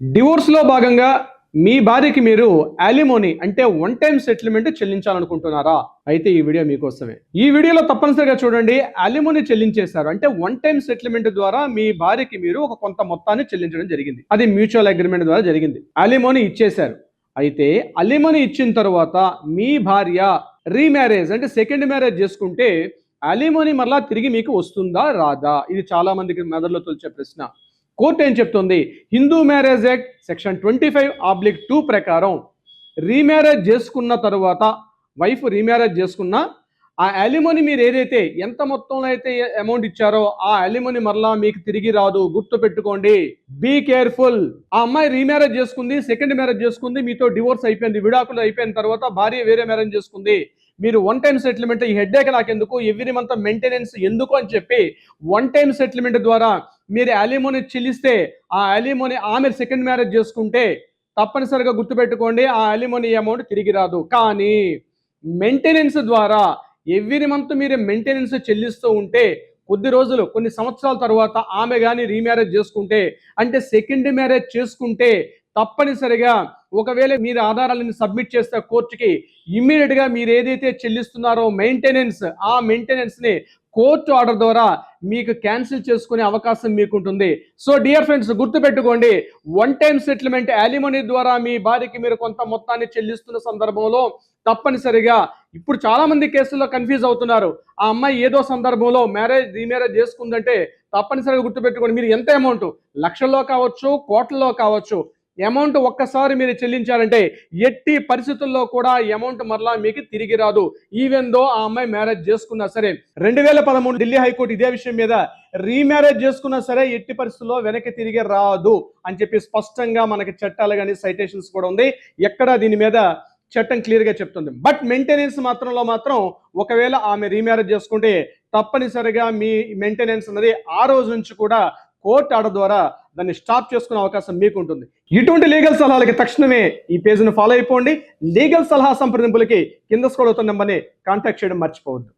డివోర్స్లో భాగంగా మీ భార్యకి మీరు అలిమోని అంటే వన్ టైం సెటిల్మెంట్ చెల్లించాలనుకుంటున్నారా? అయితే ఈ వీడియో మీకోసమే. ఈ వీడియోలో తప్పనిసరిగా చూడండి. అలిమోని చెల్లించేశారు. అంటే వన్ టైం సెటిల్మెంట్ ద్వారా మీ భార్యకి మీరు ఒక కొంత మొత్తాన్ని చెల్లించడం జరిగింది. అది మ్యూచువల్ అగ్రిమెంట్ ద్వారా జరిగింది. అలిమోని ఇచ్చేశారు. అయితే అలిమోని ఇచ్చిన తర్వాత మీ భార్య రీమ్యారేజ్ అంటే సెకండ్ మ్యారేజ్ చేసుకుంటే అలిమోని మరలా తిరిగి మీకు వస్తుందా రాదా? ఇది చాలా మందికి మెదడులో తొలిచే ప్రశ్న. కోర్టు ఏం చెప్తుంది? Hindu marriage act section twenty five oblique two ప్రకారం రీమ్యారేజ్ చేసుకున్న తర్వాత వైఫ్ రీమ్యారేజ్ చేసుకున్న ఆ అలిమోని మీరు ఏదైతే ఎంత మొత్తంలో అయితే అమౌంట్ ఇచ్చారో ఆ అలిమోని మరలా మీకు తిరిగి రాదు. గుర్తు పెట్టుకోండి. బీ కేర్ఫుల్ ఆ అమ్మాయి రీమ్యారేజ్ చేసుకుంది సెకండ్ మ్యారేజ్ చేసుకుంది మీతో డివోర్స్ అయిపోయింది విడాకులు అయిపోయిన తర్వాత భార్య వేరే మ్యారేజ్ చేసుకుంది. మీరు వన్ టైం సెటిల్మెంట్ ఈ హెడ్ నాకు ఎందుకు ఎవ్రీ మంత్ మెయింటెనెన్స్ ఎందుకు అని చెప్పి వన్ టైం సెటిల్మెంట్ ద్వారా మీరు అలిమోని చెల్లిస్తే ఆ అలిమోని ఆమె సెకండ్ మ్యారేజ్ చేసుకుంటే తప్పనిసరిగా గుర్తుపెట్టుకోండి ఆ అలిమోని అమౌంట్ తిరిగి రాదు. కానీ మెయింటెనెన్స్ ద్వారా ఎవ్రీ మంత్ మీరు మెయింటెనెన్స్ చెల్లిస్తూ ఉంటే కొద్ది రోజులు కొన్ని సంవత్సరాల తర్వాత ఆమె కానీ రీమ్యారేజ్ చేసుకుంటే అంటే సెకండ్ మ్యారేజ్ చేసుకుంటే తప్పనిసరిగా ఒకవేళ మీరు ఆధారాలను సబ్మిట్ చేస్తే కోర్టుకి ఇమ్మీడియట్గా మీరు ఏదైతే చెల్లిస్తున్నారో మెయింటెనెన్స్ ఆ మెయింటెనెన్స్ని కోర్టు ఆర్డర్ ద్వారా మీకు క్యాన్సిల్ చేసుకునే అవకాశం మీకు ఉంటుంది సో డియర్ ఫ్రెండ్స్ గుర్తుపెట్టుకోండి వన్ టైం సెటిల్మెంట్ అలిమనీ ద్వారా మీ భార్యకి మీరు కొంత మొత్తాన్ని చెల్లిస్తున్న సందర్భంలో తప్పనిసరిగా ఇప్పుడు చాలా మంది కేసుల్లో కన్ఫ్యూజ్ అవుతున్నారు. ఆ అమ్మాయి ఏదో సందర్భంలో మ్యారేజ్ రీమ్యారేజ్ చేసుకుందంటే తప్పనిసరిగా గుర్తుపెట్టుకోండి. మీరు ఎంత అమౌంట్? లక్షల్లో కావచ్చు కోట్లలో కావచ్చు అమౌంట్ ఒక్కసారి మీరు చెల్లించారంటే ఎట్టి పరిస్థితుల్లో కూడా అమౌంట్ మరలా మీకు తిరిగి రాదు. ఈవెన్ దో ఆ అమ్మాయి మ్యారేజ్ చేసుకున్నా సరే రెండు వేల పదమూడు ఢిల్లీ హైకోర్టు ఇదే విషయం మీద రీమ్యారేజ్ చేసుకున్నా సరే ఎట్టి పరిస్థితుల్లో వెనక్కి తిరిగి రాదు అని చెప్పి స్పష్టంగా మనకి చట్టాలు కానీ సైటేషన్స్ కూడా ఉంది. ఎక్కడ దీని మీద చట్టం క్లియర్గా చెప్తుంది. బట్ మెయింటెనెన్స్ మాత్రంలో మాత్రం ఒకవేళ ఆమె రీమ్యారేజ్ చేసుకుంటే తప్పనిసరిగా మీ మెయింటెనెన్స్ అనేది ఆ రోజు నుంచి కూడా కోర్టు ఆర్డర్ ద్వారా దాన్ని స్టాప్ చేసుకునే అవకాశం మీకు ఉంటుంది ఇటువంటి లీగల్ సలహాలకి తక్షణమే ఈ పేజీని ఫాలో అయిపోండి. లీగల్ సలహా సంప్రదింపులకి కింద స్కోడ్ అవుతున్న నెంబర్ని కాంటాక్ట్ చేయడం మర్చిపోవద్దు.